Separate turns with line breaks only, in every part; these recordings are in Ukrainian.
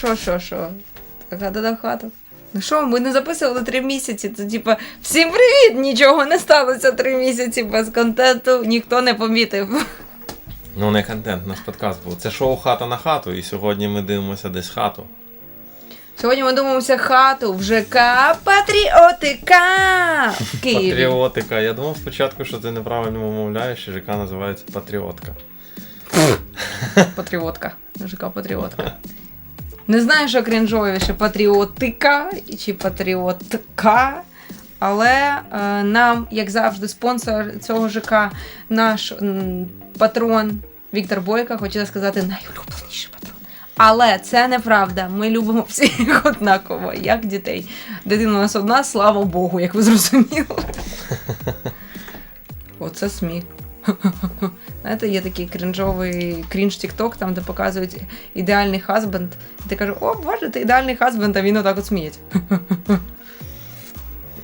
Що, що, що? Хата до хата. Ну що, ми не записували три місяці. Це типа всім привіт! Нічого не сталося три місяці без контенту, ніхто не помітив.
Ну, не контент, наш подкаст був. Це шоу Хата на хату, і сьогодні ми дивимося десь хату.
Сьогодні ми думаємося хату в ЖК Патріотика в Києві.
Патріотика. Я думав спочатку, що ти неправильно вимовляєш, і ЖК називається Патріотка.
Патріотка. ЖК Патріотка. Не знаю, що крінжовіше патріотика чи патріотка. Але е, нам, як завжди, спонсор цього ЖК, наш м, патрон Віктор Бойко, хотіла сказати найулюбленіший патрон. Але це неправда. Ми любимо всіх однаково, як дітей. Дитина у нас одна, слава Богу, як ви зрозуміли. Оце сміх. Знаєте, є такий крінжовий крінж TikTok, там, де показують ідеальний хазбенд. І ти кажеш, о, боже, ти ідеальний хазбенд, а він отак от сміється.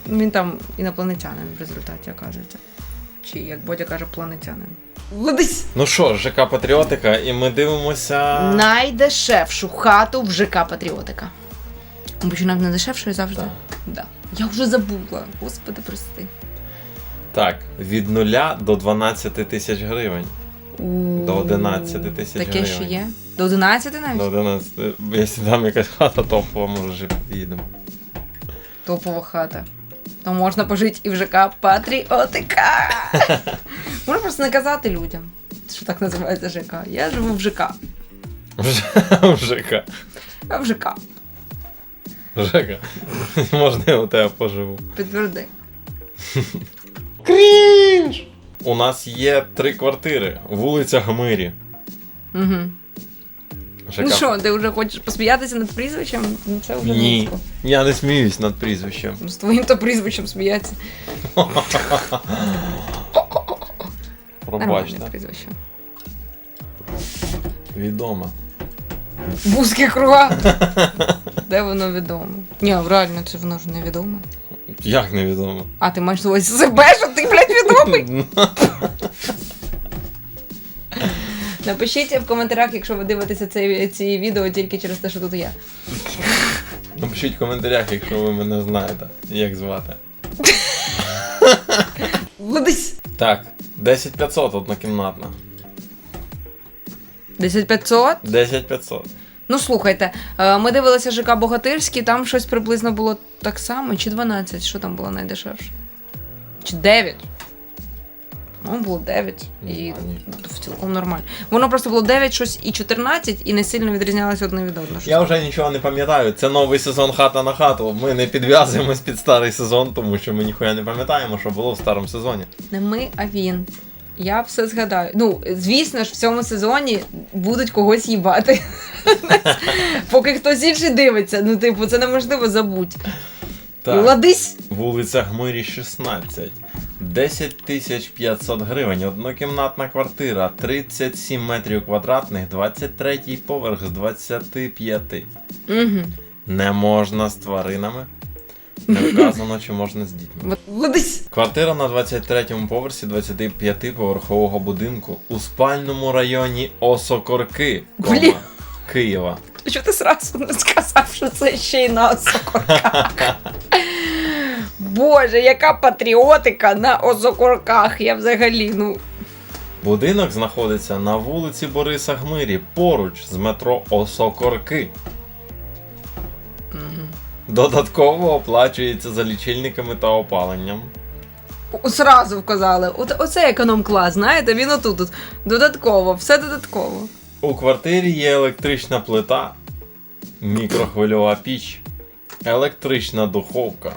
Він там інопланетянин в результаті оказується. Чи, як Бодя каже, планетянин. Ледись!
Ну що, ЖК Патріотика, і ми дивимося.
Найдешевшу хату в ЖК Патріотика. Починаємо на дешевшою завжди?
Так.
Да. Я вже забула. Господи, прости.
Так, від 0 до 12 тисяч гривень. До 11 тисяч гривень.
Таке ще є. До 11 навіть?
До 11. Якщо там якась хата топова, може вже під'їдемо.
Топова хата. То можна пожити і в ЖК Патріотика. Можна просто не казати людям, що так називається ЖК. Я живу в ЖК.
В ЖК.
А в ЖК.
ЖК. Можна я у тебе поживу.
Підтверди.
Крінж! У нас є три квартири. Вулиця Гмирі.
Угу. Ну що, ти вже хочеш посміятися над прізвищем? Ну це вже
Ні.
низько.
Я не сміюсь над прізвищем.
З твоїм то прізвищем сміятися. Нормальне
Пробачте.
прізвище.
Відомо.
В узких кругах. Де воно відомо? Ні, реально, це воно ж невідомо.
Як невідомо?
А ти маєш увазі себе, що ти, блядь, відомий? Напишіть в коментарях, якщо ви дивитеся це, ці відео тільки через те, що тут я.
Напишіть в коментарях, якщо ви мене знаєте, як звати.
Ледись!
Так, 10500 однокімнатна.
10500?
10500.
Ну слухайте, е, ми дивилися ЖК Богатирський, там щось приблизно було так само, чи 12, що там було найдешевше? Чи 9? Ну, було 9 і
ні.
в цілком нормально. Воно просто було 9, щось і 14, і не сильно відрізнялося одне від одного.
Я вже нічого не пам'ятаю. Це новий сезон хата на хату. Ми не підв'язуємось під старий сезон, тому що ми ніхуя не пам'ятаємо, що було в старому сезоні.
Не ми, а він. Я все згадаю. Ну, звісно ж, в цьому сезоні будуть когось їбати. Поки хтось інший дивиться. Ну, типу, це неможливо забути.
Так,
ладись!
вулиця Гмирі 16. 10 тисяч 500 гривень, однокімнатна квартира, 37 метрів квадратних, 23 поверх з 25.
Угу.
Не можна з тваринами. Не вказано, чи можна з дітьми.
Ладись!
Квартира на 23-му поверсі 25-поверхового будинку у спальному районі Осокорки, кома,
Блін.
Києва.
Чого ти зразу не сказав, що це ще й на осокорках? Боже, яка патріотика на осокорках. Я взагалі, ну.
Будинок знаходиться на вулиці Бориса Гмирі, поруч з метро Осокорки. Додатково оплачується за лічильниками та опаленням.
О, Сразу вказали. От, оце економ-клас, знаєте, він отут. от. Додатково, все додатково.
У квартирі є електрична плита, мікрохвильова піч, електрична духовка,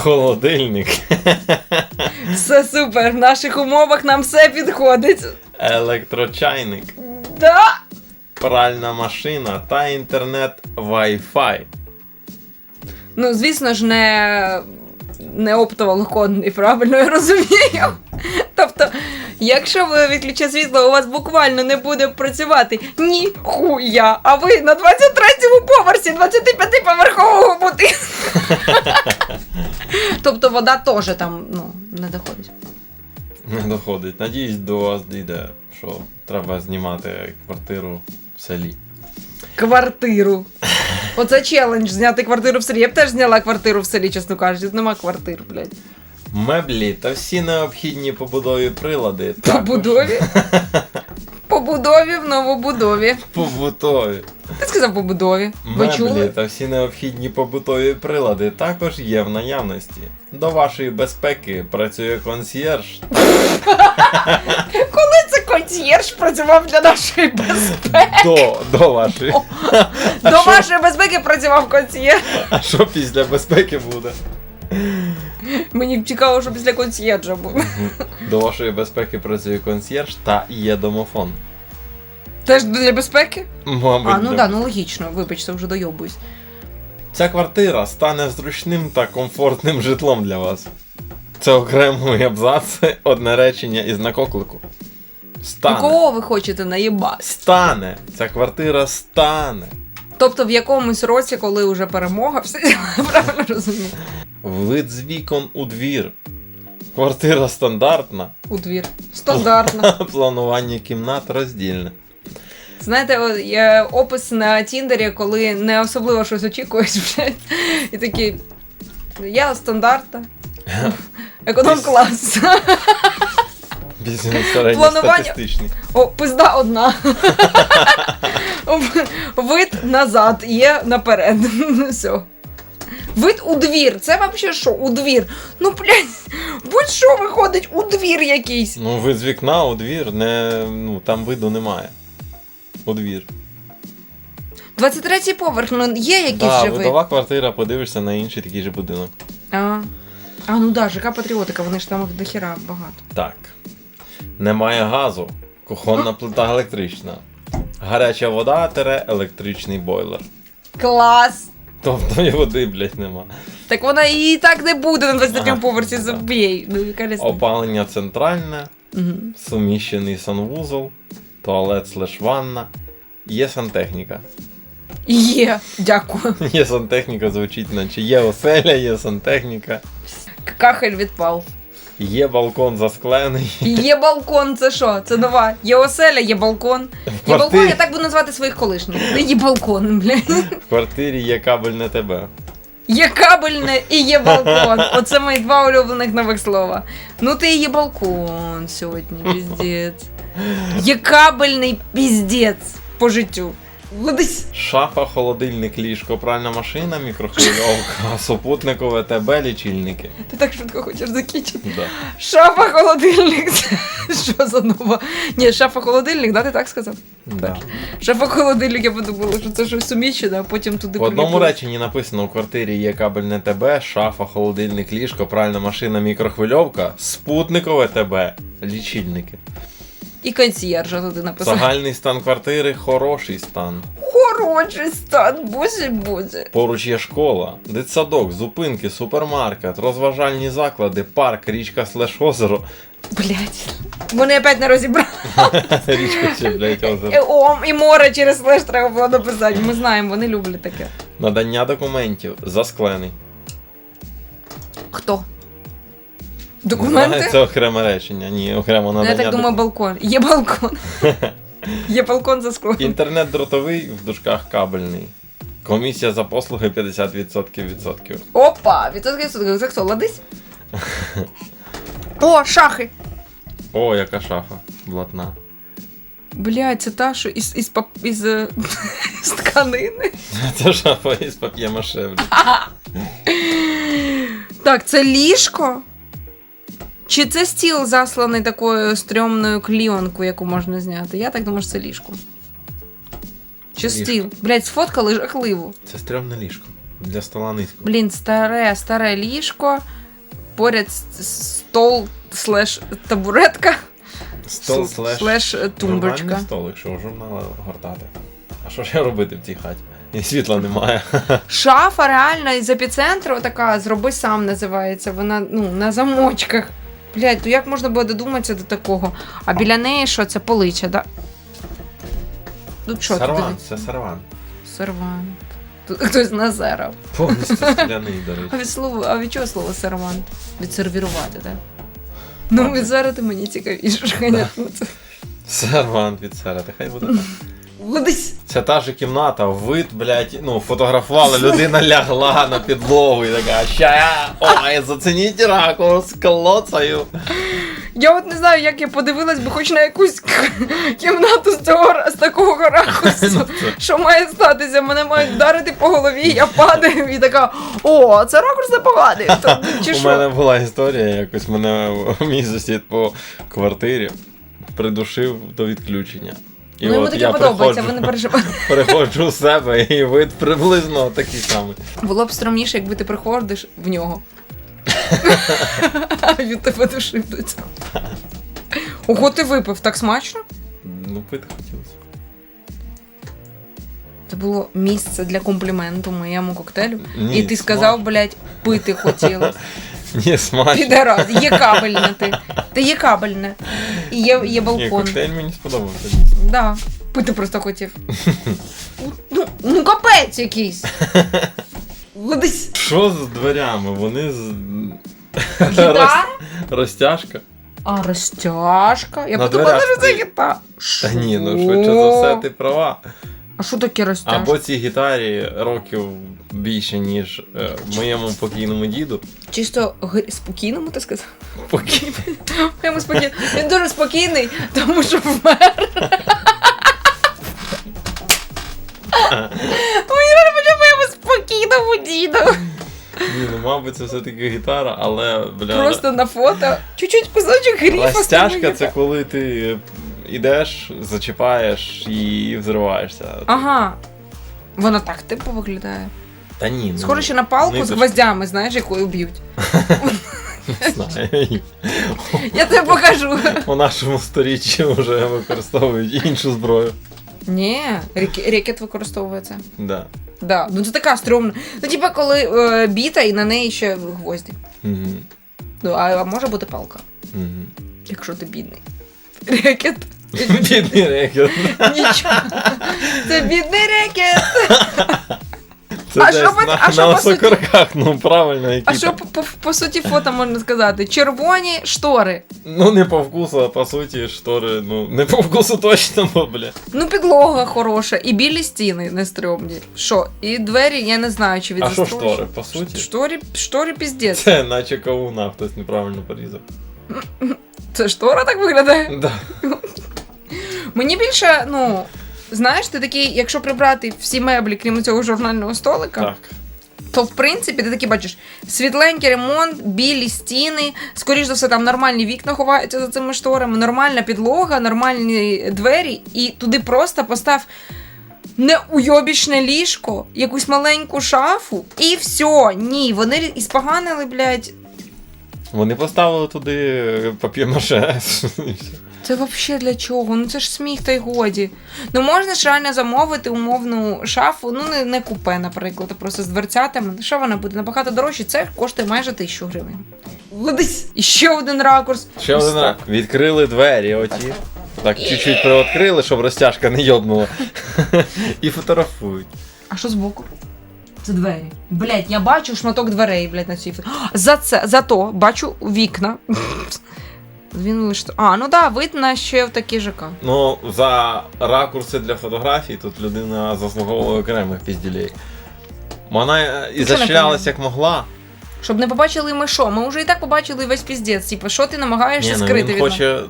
холодильник,
Все супер. В наших умовах нам все підходить.
електрочайник,
Да!
пральна машина та інтернет Wi-Fi.
Ну, звісно ж, не, не оптоволоконний, правильно я розумію. Тобто, якщо ви відключите світло, у вас буквально не буде працювати ніхуя, а ви на 23-му поверсі 25-поверхового будинку. Тобто вода теж там ну, не доходить.
Не доходить. Надіюсь, до вас дійде, що треба знімати квартиру в селі.
квартиру. Оце челендж зняти квартиру в селі. Я б теж зняла квартиру в селі, чесно кажучи. Тут нема квартир, блядь.
Меблі та всі необхідні побудові прилади.
По
також-
будові. По в новобудові.
Побутові.
Ти сказав по будові. Ви
Меблі
чули?
та всі необхідні побутові прилади також є в наявності. До вашої безпеки працює консьєрж.
Коли це консьєрж працював для нашої безпеки?
До, до вашої.
До
що?
вашої безпеки працював консьєрж.
А що після безпеки буде?
Мені цікаво, що після консьєржа буде.
До вашої безпеки працює консьєрж та є домофон.
Теж для безпеки?
Мабуть,
А, ну
для-
да, ну логічно, вибачте, вже дойобуюсь.
Ця квартира стане зручним та комфортним житлом для вас. Це окремий абзац, одне речення із накоклику. Стане.
кого ви хочете наїбати?
Стане. Ця квартира стане.
Тобто в якомусь році, коли вже перемога, все правильно розумію.
Вид з вікон у двір. Квартира стандартна.
У двір. Стандартно.
Планування кімнат роздільне.
Знаєте, є опис на Тіндері, коли не особливо щось очікуєш, блядь, і такий. Я стандартна. Економ клас.
Бізнес
Планування-. О, пизда одна. Вид назад, є наперед. Все. Вид у двір. Це взагалі що? У двір. Ну, блядь, будь-що виходить у двір якийсь.
Ну, вид з вікна у двір, не, ну, там виду немає. У двір.
23-й поверх, ну є якийсь
Да,
же вид.
видова квартира, подивишся на інший такий же будинок.
А, а ну да, ЖК Патріотика, вони ж там їх дохіра багато.
Так. Немає газу. Кухонна плита електрична. Гаряча вода тере електричний бойлер.
Клас!
Тобто і води, блядь, нема.
Так вона і так не буде на 23-му поверсі забій. Ну.
Опалення центральне, суміщений санвузол, туалет слеш ванна. Є сантехніка.
Є, дякую.
Є сантехніка, звучить, наче є оселя, є сантехніка.
Кахель відпав.
Є балкон засклений.
Є балкон, це що? Це нова. Є оселя, є балкон. Є балкон, я так буду назвати своїх колишніх. Є балкон, блядь.
В квартирі є кабельне ТБ.
Є кабельне і є балкон. Оце мої два улюблених нових слова. Ну ти і є балкон сьогодні, піздець. Є кабельний піздець по життю. Ледись.
Шафа, холодильник, ліжко, пральна машина, мікрохвильовка, супутникове ТБ, лічильники.
Ти так швидко хочеш закінчити.
Да.
Шафа холодильник. Що за нова? Ні, шафа холодильник, да, ти так сказав?
Да.
Шафа холодильник, я подумала, що це щось суміщене, а потім туди
В одному реченні написано: у квартирі є кабельне ТБ, шафа, холодильник, ліжко, пральна машина, мікрохвильовка, спутникове ТБ, лічильники.
І консьєржа туди написав.
Загальний стан квартири хороший стан.
Хороший стан, боже боже.
Поруч є школа, дитсадок, зупинки, супермаркет, розважальні заклади, парк, річка слеш озеро.
Блять. Вони опять не розібрали.
Річка ще, блядь,
І,
озеро.
о, і море через слеш треба було написати. Ми знаємо, вони люблять таке.
Надання документів, засклений.
Хто? Документи?
Це окреме речення. Ні, окремо
Ну,
надання.
я так думаю, балкон. Є балкон. Є балкон за склом.
Інтернет дротовий в дужках кабельний. Комісія за послуги 50% відсотків.
Опа! Відсотки відсотки. Це хто? Ладись? О, шахи!
О, яка шафа блатна.
Блять, це та, що із, із, пап... із, е, з тканини.
Це шафа із пап'є-маше.
Так, це ліжко? Чи це стіл засланий такою стрьомною кліонкою, яку можна зняти? Я так думаю, що це ліжко. Чи
Ліжко.
стіл? Блять, сфоткали жахливо.
Це стрьомне ліжко. Для стола низько.
Блін, старе, старе ліжко. Поряд с- стол слеш табуретка.
Стол
Сл-
слеш.
слеш е, тумбочка.
Стол, якщо журнали гортати. А що ж я робити в цій хаті? І світла немає.
Шафа реально із епіцентру така, зроби сам називається. Вона ну, на замочках. Блять, то як можна було додуматися до такого? А біля неї що, це полича, да? Тут що, тут
Сервант, це сервант.
сервант. Тут хтось назерав.
Повністю скляний, до
А
речі.
від слова, а від чого слово сервант? Від сервірувати, так? Ну, від зараз мені цікавіше, понятно. Це.
Сервант від серети, хай буде так.
Ледись.
Це та ж кімната, вид, блядь, ну, фотографували, людина лягла на підлогу і така, ща, ой, зацініть ракурс, клоцаю.
Я от не знаю, як я подивилась би хоч на якусь кімнату з цього з такого ракурсу. Що має статися? Мене мають вдарити по голові, я падаю і така, о, це ракурс непоганий.
У мене була історія, якось мене мій сусід по квартирі придушив до відключення. І
ну йому таке подобається, ви не переживайте.
приходжу в себе і вид приблизно такий самий.
Було б стрімніше, якби ти приходиш в нього. А він тебе душив до цього. Ого, ти випив так смачно?
Ну, пити хотілося.
Це було місце для компліменту моєму коктейлю.
Ні,
і ти сказав, блядь, пити хотіла.
Ні, смачно.
Підарас, є кабельне ти. Ти є кабельне. І є, є
Ні,
балкон.
коктейль мені сподобався.
Да. Пити просто хотів. Ну, ну капець якийсь. Ледись.
Що з дверями? Вони з.
Гітара?
Розтяжка.
А розтяжка. Я
На
подумала,
дверях
що це
стоїть.
гітара.
Та ні, ну швидше за все, ти права.
А що таке розтяжка?
Або цій гітарі років більше, ніж е, моєму покійному діду.
Чисто г- спокійному, ти сказав?
Покій...
Моєму спокійно. Він дуже спокійний, тому що вмер. Мені не почав моєму спокійному діду.
Ні, ну мабуть, це все-таки гітара, але бля.
Просто на фото. Чуть-чуть кусочок гріфа. з
Розтяжка
тобою.
це коли ти ідеш, зачіпаєш і взриваєшся.
Ага. Вона так типу виглядає.
Та ні, ну,
Схоже ще на палку з гвоздями, знаєш, якою б'ють.
знаю.
Я тобі покажу.
У нашому сторіччі вже використовують іншу зброю.
Ні, рекет використовується.
Да.
Да. Ну це така стрьомна. Ну, типа, коли е, біта і на неї ще гвозді.
Угу.
Ну, а, а може бути палка,
Угу.
якщо ти бідний. Рекет.
Бідний рекет.
Нічого. Це бідний рекет.
Це
А
десь
що ви-
на,
а що
на
по суті-
осокорках, ну правильно, які
А
там.
що по, по, по суті фото можна сказати? Червоні штори.
Ну не по вкусу, а по суті, штори, ну не по вкусу точно, бо, бля.
Ну, підлога хороша, і білі стіни не стрьомні. Що? І двері, я не знаю, чи від
А що
застройщика.
штори, по суті?
Штори, штори піздець.
Це наче кавуна хтось неправильно порізав.
Це штора так виглядає?
Да.
Мені більше, ну. Знаєш, ти такий, якщо прибрати всі меблі, крім цього журнального столика,
Так.
то в принципі ти такий бачиш світленький ремонт, білі стіни, скоріш за все, там нормальні вікна ховаються за цими шторами, нормальна підлога, нормальні двері, і туди просто постав неуйобічне ліжко, якусь маленьку шафу, і все. Ні, вони і споганили, блядь.
Вони поставили туди пап'ємаше.
Це взагалі для чого? Ну це ж сміх та й годі. Ну можна ж реально замовити умовну шафу, ну не, не купе, наприклад, а просто з дверцятами. Що вона буде? Набагато дорожче, це коштує майже тисячу гривень. Ледись! І ще один ракурс.
Ще один раз. Відкрили двері, оті. Так, чуть-чуть приоткрили, щоб розтяжка не йобнула. І фотографують.
А що збоку? Це двері. Блять, я бачу шматок дверей, блять, на цій фото. За це, зато бачу вікна. Він лише. А, ну да, видно ще в такі ЖК.
Ну, за ракурси для фотографій тут людина заслуговує окремих пізділей. Вона і защілялась як могла.
Щоб не побачили ми що. Ми вже і так побачили весь піздець. Типу, що ти намагаєшся
Ні, ну
скрити
він
від
хоче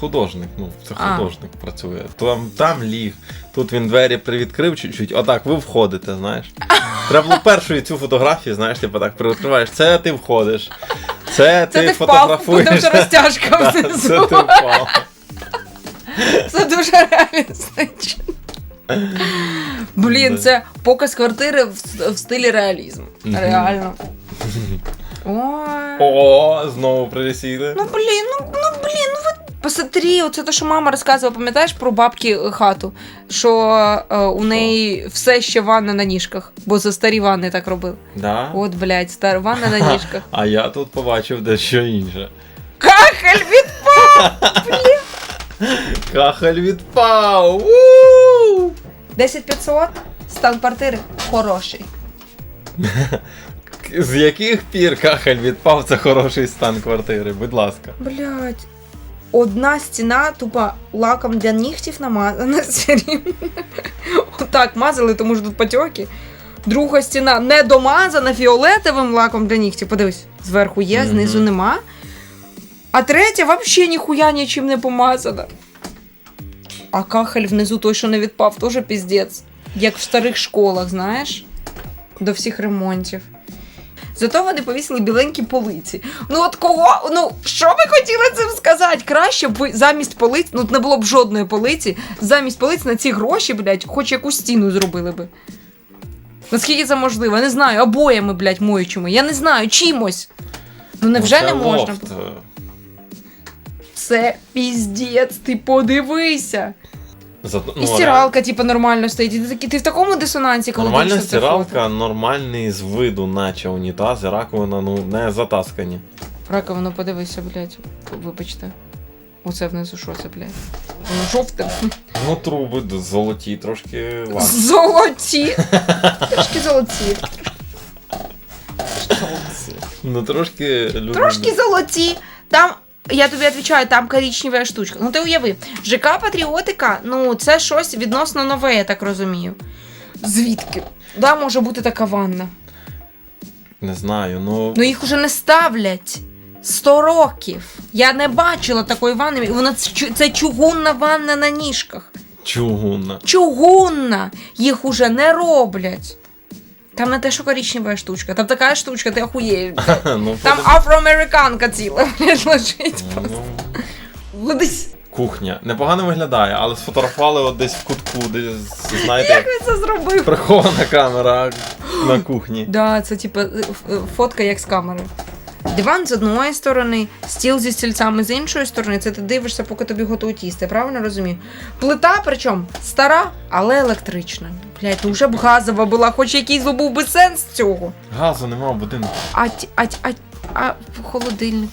художник, ну, це
А.
художник працює. Там, там ліг, тут він двері привідкрив чуть-чуть, отак, ви входите, знаєш. Треба було першою цю фотографію, знаєш, типу так привідкриваєш. Це ти входиш. Це,
Це
ти
ти впав,
фотографуєш.
буде вже розтяжка
Да, Це
внизу.
ти впав.
Це дуже реалістично. Блін, це показ квартири в, в стилі реалізм. Реально. Ой.
О, знову прилісіли.
Ну блін, ну, ну блін, ну посмотри, оце те, що мама розказувала, пам'ятаєш про бабки хату, що е, у неї все ще ванна на ніжках, бо за старі ванни так робили.
Да?
От, блядь, стар ванна на ніжках.
А я тут побачив дещо інше.
Кахель від
Кахель відпав! У!
10500, стан квартири хороший.
З яких пір кахель відпав це хороший стан квартири, будь ласка.
Блядь. Одна стіна тупо лаком для нігтів намазана. Отак мазали, тому що тут потьоки. Друга стіна не домазана фіолетовим лаком для нігтів. Подивись, зверху є, знизу нема. А третя взагалі ніхуя нічим не помазана. А кахель внизу той, що не відпав, теж піздець. Як в старих школах, знаєш? До всіх ремонтів. Зато вони повісили біленькі полиці. Ну от кого? Ну, що ви хотіли цим сказати? Краще б ви замість полиць, ну не було б жодної полиці, замість полиць на ці гроші, блядь, хоч якусь стіну зробили би. Наскільки це можливо? Я не знаю, обоями, блядь, моючими. Я не знаю, чимось. Ну невже
Ну,
не можна?
лофт.
Це піздець, ти подивися.
Зато-
І
ну,
стиралка, типу, нормально стоїть. І ти, такий- ти в такому дисонансі, коли
Нормальна
дивишся це фото.
стиралка, нормальний з виду, наче унітаз, і раковина, ну, не затаскані.
Раковину подивися, блядь. Вибачте. Оце внизу що це, блядь? Воно жовте.
Ну, труби д- золоті, трошки.
Трошки золоті. Трошки золоті.
Ну, трошки люди.
Трошки золоті. Там, я тобі відповідаю, там коричнева штучка. Ну ти уяви, ЖК Патріотика, ну це щось відносно нове, я так розумію. Звідки? Да, може бути така ванна.
Не знаю, ну.
Ну їх уже не ставлять. 100 років. Я не бачила такої ванни. Вона це це чугунна ванна на ніжках.
Чугунна.
Чугунна! Їх уже не роблять. Там не те, що коричнева штучка, там така штучка, ти охуєєш.
ну,
Там
подив-
афроамериканка ціла, блядь, лежить.
просто.
Ледись.
Кухня. Непогано виглядає, але сфотографували от десь в кутку, десь, знаєте, як
Як він це зробив?
прихована камера на кухні.
Да, це ф- фотка як з камери. Диван з одної сторони, стіл зі стільцями з іншої сторони. Це ти дивишся, поки тобі готують їсти, правильно розумію? Плита, причому стара, але електрична. Блять, ну вже б газова була, хоч якийсь був би сенс цього.
Газу нема в будинку.
А, ті- а, ті- а, а холодильник.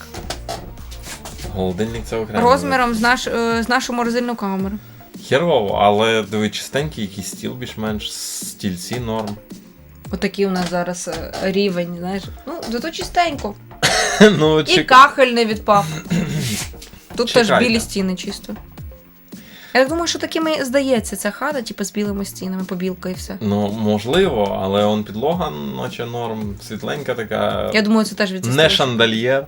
Холодильник це окремо.
Розміром з, наш, е, з нашу морозильну камеру.
Херово, але диви, чистенький якийсь стіл більш-менш, стільці норм.
Отакий у нас зараз е, рівень, знаєш. Ну, зато чистенько.
ну,
І
чек...
кахель не відпав. Тут теж
Чекайте.
білі стіни чисто. Я так думаю, що такими здається ця хата, типу з білими стінами, побілка і все.
Ну, можливо, але он підлога, наче норм, світленька така.
Я думаю, це теж від
Не шандальєр,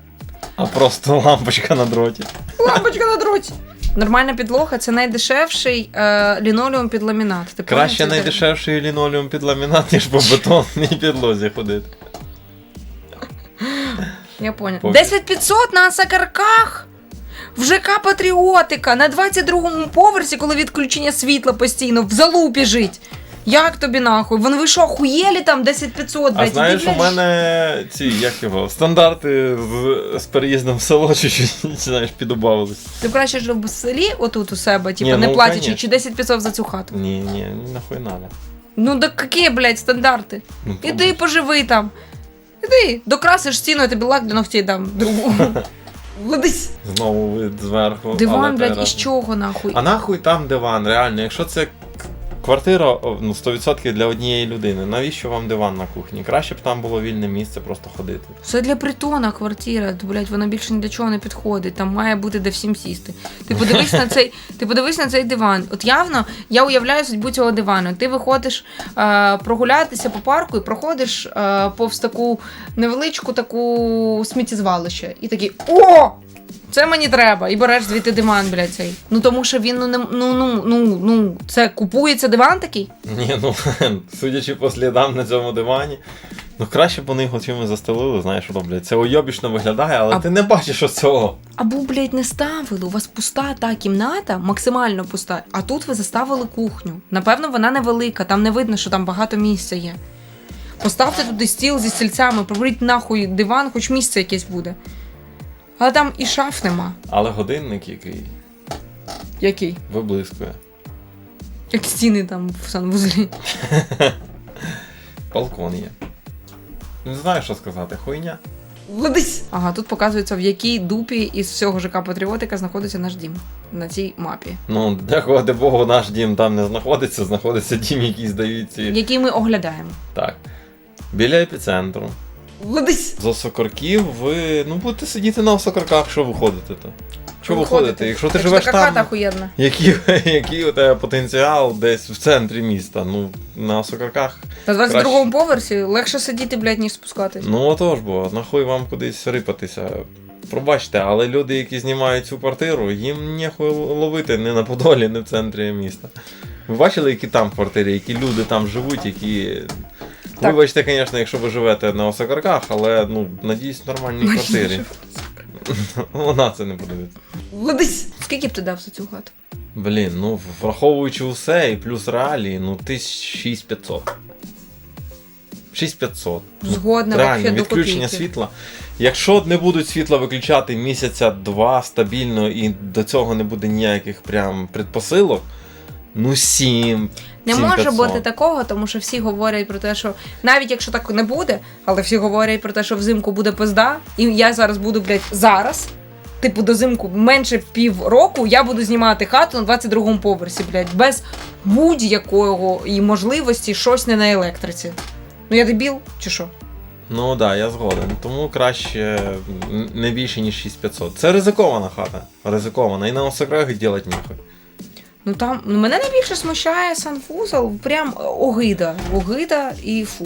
а просто лампочка на дроті.
Лампочка на дроті. Нормальна підлога це найдешевший е, лінолеум під ламінат. Ти
Краще?
Це
найдешевший лінолеум під ламінат, ніж по бетонній підлозі ходити.
Я поняла.
Поки.
10500 на сакарках! В ЖК Патріотика на 22-му поверсі, коли відключення світла постійно в залупі жить. Як тобі нахуй? Вони ви що, охуєлі там 10500, блядь?
А знаєш, у мене ці, як його, стандарти з, з переїздом в село чуть-чуть, знаєш, підубавились.
Ти б краще жив би в селі, отут у себе, типу, не
ну,
платячи,
конечно.
чи 10 500 за цю хату.
Ні, ні, нахуй надо.
Ну так які, блядь, стандарти?
Ну,
Іди поживи там. Іди, докрасиш стіну, я тобі лак до ногтей дам другу. Ледись.
Знову вид зверху.
Диван,
те
блядь,
раз.
із чого нахуй?
А нахуй там диван, реально, якщо це квартира ну, 100% для однієї людини, навіщо вам диван на кухні? Краще б там було вільне місце просто ходити.
Це для притона квартира, то, блядь, вона більше ні для чого не підходить. Там має бути де всім сісти. Ти подивись на цей, ти подивись на цей диван. От явно я уявляю судьбу цього дивану. Ти виходиш е, прогулятися по парку і проходиш е, повз таку невеличку таку сміттєзвалище. І такий О! Це мені треба. І береш звідти диван, блядь, цей. Ну тому що він ну не ну ну ну ну це купується диван такий.
Ні, ну судячи по слідам на цьому дивані, ну краще б вони його чимось застелили, знаєш, роблять. Це уйобічно виглядає, але
А-
ти не бачиш ось цього.
Або, блядь, не ставили. У вас пуста та кімната, максимально пуста. А тут ви заставили кухню. Напевно, вона невелика, там не видно, що там багато місця є. Поставте туди стіл зі стільцями, приберіть нахуй диван, хоч місце якесь буде. Але там і шаф нема.
Але годинник, який
Який?
виблискує.
Як стіни там в санвузлі.
Балкон є. Не знаю, що сказати, хуйня.
Ледись! Ага, тут показується, в якій дупі із всього ЖК Патріотика знаходиться наш дім на цій мапі,
Ну, дякувати Богу, наш дім там не знаходиться, знаходиться дім, який здають ці.
який ми оглядаємо.
Так. Біля епіцентру.
Ледись!
З осокорків ви. Ну, будете сидіти на осокорках, що виходите то. Що виходити? Якщо ти живеш там, який, який у тебе потенціал десь в центрі міста? Ну, на Сокарках.
На 22-му поверсі легше сидіти, блядь, ніж спускатись.
Ну отож, бо нахуй вам кудись рипатися. Пробачте, але люди, які знімають цю квартиру, їм нехуй ловити не на Подолі, не в центрі міста. Ви бачили, які там квартири, які люди там живуть, які.
Так.
Вибачте, звісно, якщо ви живете на Осокарках, але ну, надіюсь, в нормальній квартирі. Вона це не подивиться.
Ледись. Скільки б ти дав за цю хату?
Блін, ну враховуючи усе і плюс реалії, ну тисяч 6500. 6500.
Згодна,
Реально,
до
відключення
копійки.
світла. Якщо не будуть світла виключати місяця два стабільно і до цього не буде ніяких прям предпосилок, ну 7.
Не
7500.
може бути такого, тому що всі говорять про те, що навіть якщо так не буде, але всі говорять про те, що взимку буде пизда, і я зараз буду, блядь, зараз. Типу, до зимку менше пів року я буду знімати хату на 22-му поверсі, блядь, без будь-якого і можливості щось не на електриці. Ну я дебіл, чи що?
Ну так, да, я згоден. Тому краще не більше, ніж 6500. Це ризикована хата. Ризикована. І на осокрах ділать ніхуй.
Ну там ну, мене найбільше смущає санфузол, прям огида. Огида і фу.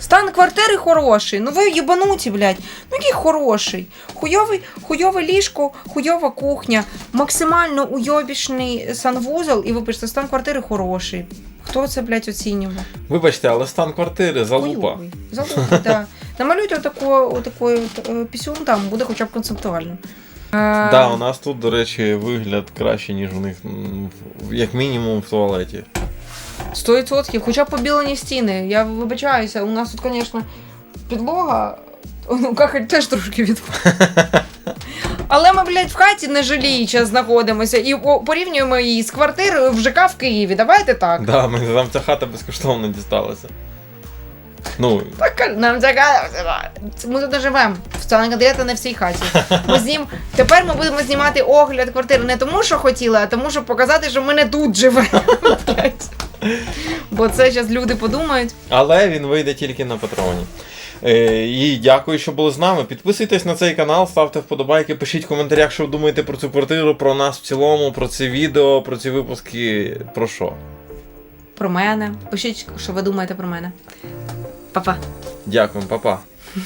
Стан квартири хороший. Ну ви їбануті, блядь. Ну який хороший. Хуйовий, хуйове ліжко, хуйова кухня, максимально уйобішний санвузол, і вибачте, стан квартири хороший. Хто це, блядь, оцінював?
Вибачте, але стан квартири залупа.
Хуйовий. Залупа, так. Намалюйте отаку, отаку е, пісюн, там буде хоча б концептуально. Е,
Да, у нас тут, до речі, вигляд краще, ніж у них, як мінімум, в туалеті.
100%, хоча побілені стіни. Я вибачаюся, у нас тут, звісно, підлога. Ну, кахаль теж трошки відпала. Але ми, блядь, в хаті не жаліючи знаходимося і порівнюємо її з квартирою в ЖК в Києві. Давайте так.
Да, ми, нам ця хата безкоштовно дісталася. Ну,
Так, нам така. Ми тут живемо. Це конкретно не в цій хаті. Ми з ним. Тепер ми будемо знімати огляд квартири не тому, що хотіли, а тому, щоб показати, що ми не тут живемо. Бо це зараз люди подумають.
але він вийде тільки на патроні. Е, і дякую, що були з нами. Підписуйтесь на цей канал, ставте вподобайки, пишіть в коментарях, що ви думаєте про цю квартиру, про нас в цілому, про це відео, про ці випуски. Про що?
Про мене. Пишіть, що ви думаєте про мене. Па-па.
Дякую, па-па.